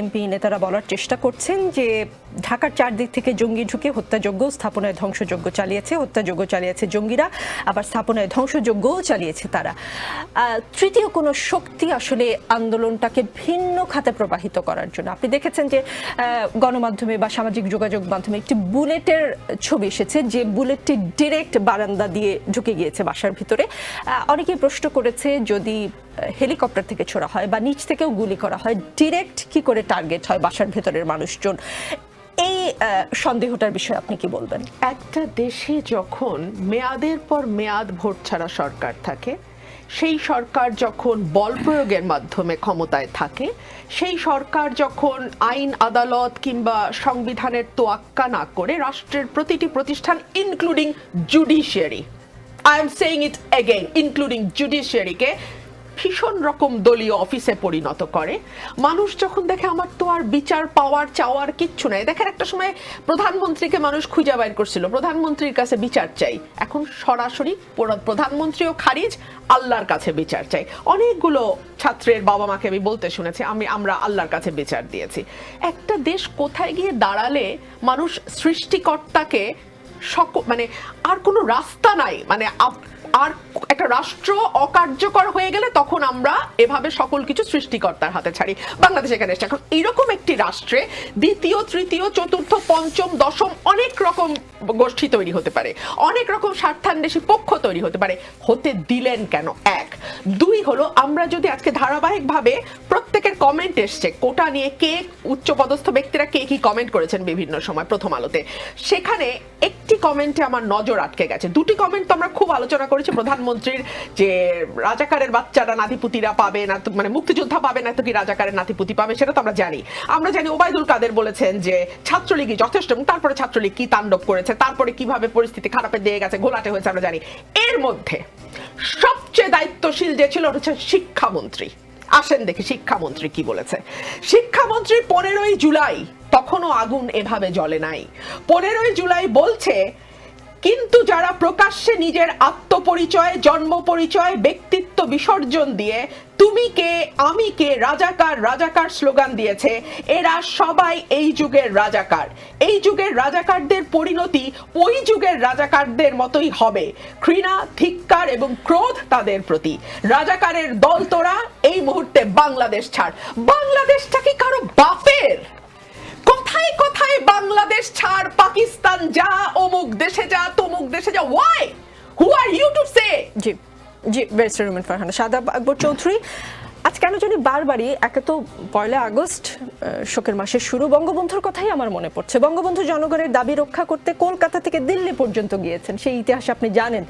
MP নেতারা বলার চেষ্টা করছেন যে ঢাকার চারদিক থেকে জঙ্গি ঢুকে হত্যাযজ্ঞ স্থাপনায় ধ্বংসযজ্ঞ চালিয়েছে হত্যাযজ্ঞ চালিয়েছে জঙ্গিরা আবার স্থাপনায় ধ্বংসযজ্ঞও চালিয়েছে তারা। তৃতীয় কোনো শক্তি আসলে আন্দোলনটাকে ভিন্ন খাতে প্রবাহিত করার জন্য। আপনি দেখেছেন যে গণমাধ্যমে বা সামাজিক যোগাযোগ মাধ্যমে একটি বুলেটের ছবি এসেছে যে বুলেটটি ডিরেক্ট বারান্দা দিয়ে ঢুকে গিয়েছে বাসার ভিতরে। আহ, অনেকেই প্রশ্ন করেছে যদি হেলিকপ্টার থেকে ছোড়া হয় বা নিচ থেকেও গুলি করা হয় ডিরেক্ট কি করে টার্গেট হয় বাসার ভেতরের মানুষজন। এই সন্দেহটার বিষয়ে আপনি কি বলবেন? একটা দেশে যখন মেয়াদের পর মেয়াদ ভোট ছাড়া সরকার থাকে, সেই সরকার যখন বল প্রয়োগের মাধ্যমে ক্ষমতায় থাকে, সেই সরকার যখন আইন, আদালত কিংবা সংবিধানের তোয়াক্কা না করে রাষ্ট্রের প্রতিটি প্রতিষ্ঠান including judiciary I am saying it again including জুডিশিয়ারিকে ভীষণ রকম দলীয় অফিসে পরিণত করে। মানুষ যখন দেখে আমার তো আর বিচার, পাওয়ার, চাওয়ার কিচ্ছু নাই। দেখেন একটা সময় প্রধানমন্ত্রীকে মানুষ খুঁজে বাইর করছিল। প্রধানমন্ত্রীর কাছে বিচার চাই। এখন সরাসরি প্রধানমন্ত্রীও খারিজ, আল্লাহর কাছে বিচার চাই। অনেকগুলো ছাত্রের বাবা মাকে আমি বলতে শুনেছি, আমি, আমরা আল্লাহর কাছে বিচার দিয়েছি। একটা দেশ কোথায় গিয়ে দাঁড়ালে মানুষ সৃষ্টিকর্তাকে সক মানে আর কোনো রাস্তা নাই। মানে আর একটা রাষ্ট্র অকার্যকর হয়ে গেলে তখন আমরা এভাবে সকল কিছু সৃষ্টিকর্তার হাতে ছাড়ি। বাংলাদেশ এখানে এসছে। এখন এইরকম একটি রাষ্ট্রে দ্বিতীয়, তৃতীয়, চতুর্থ, পঞ্চম, দশম অনেক রকম গোষ্ঠী তৈরি হতে পারে। অনেক রকম স্বার্থান্বেষী পক্ষ তৈরি হতে পারে। হতে দিলেন কেন? এক, দুই হলো আমরা যদি আজকে ধারাবাহিকভাবে প্রত্যেকের কমেন্ট এসছে, কোটা নিয়ে কে উচ্চপদস্থ ব্যক্তিরা কে কি কমেন্ট করেছেন বিভিন্ন সময় প্রথম আলোতে। সেখানে একটি কমেন্টে আমার নজর আটকে গেছে। দুটি কমেন্ট তো আমরা খুব আলোচনা করেছি প্রধানমন্ত্রীর যে রাজাকারের বাচ্চারা নাতিপুতিরা পাবে, না মানে মুক্তিযোদ্ধা পাবে, না তো কি রাজাকারের নাতিপুতি পাবে, সেটা তো আমরা জানি। আমরা জানি ওবায়দুল কাদের বলেছেন যে ছাত্রলীগই যথেষ্ট এবং তারপরে ছাত্রলীগ কি তাণ্ডব করেছে, তারপরে কীভাবে পরিস্থিতি খারাপের দিয়ে গেছে, ঘোলাটে হয়েছে আমরা জানি। এর মধ্যে সবচেয়ে দায়িত্বশীল যে ছিল হচ্ছে শিক্ষামন্ত্রী। আসেন দেখি শিক্ষামন্ত্রী কি বলেছে। শিক্ষামন্ত্রী পনেরোই জুলাই তখনও আগুন এভাবে জ্বলে নাই। পনেরোই জুলাই বলছে কিন্তু যারা প্রকাশ্যে নিজের আত্মপরিচয়, জন্ম পরিচয়, ব্যক্তিত্ব বিসর্জন দিয়ে তুমি কে, আমি কে, রাজাকার রাজাকার স্লোগান দিয়েছে, এরা সবাই এই যুগের রাজাকার। এই যুগের রাজাকারদের পরিণতি ওই যুগের রাজাকারদের মতোই হবে। ঘৃণা, ধিক্কার এবং ক্রোধ তাদের প্রতি। রাজাকারের দল তোরা, এই মুহূর্তে বাংলাদেশ ছাড়। বাংলাদেশটা কি কারও কোথায় বাংলাদেশ ছাড়, পাকিস্তান যা, অমুক দেশে যা, তমুক দেশে যা। Why who are you to say জি জি ব্যারিস্টার রুমেন ফারহানা সাদা আকবর চৌধুরী। আজ কেন জানি বারবারই, একে তো পয়লা আগস্ট শোকের মাসের শুরু, বঙ্গবন্ধুর কথাই আমার মনে পড়ছে। বঙ্গবন্ধু জনগণের দাবি রক্ষা করতে কলকাতা থেকে দিল্লি পর্যন্ত গিয়েছেন, সেই ইতিহাস আপনি জানেন।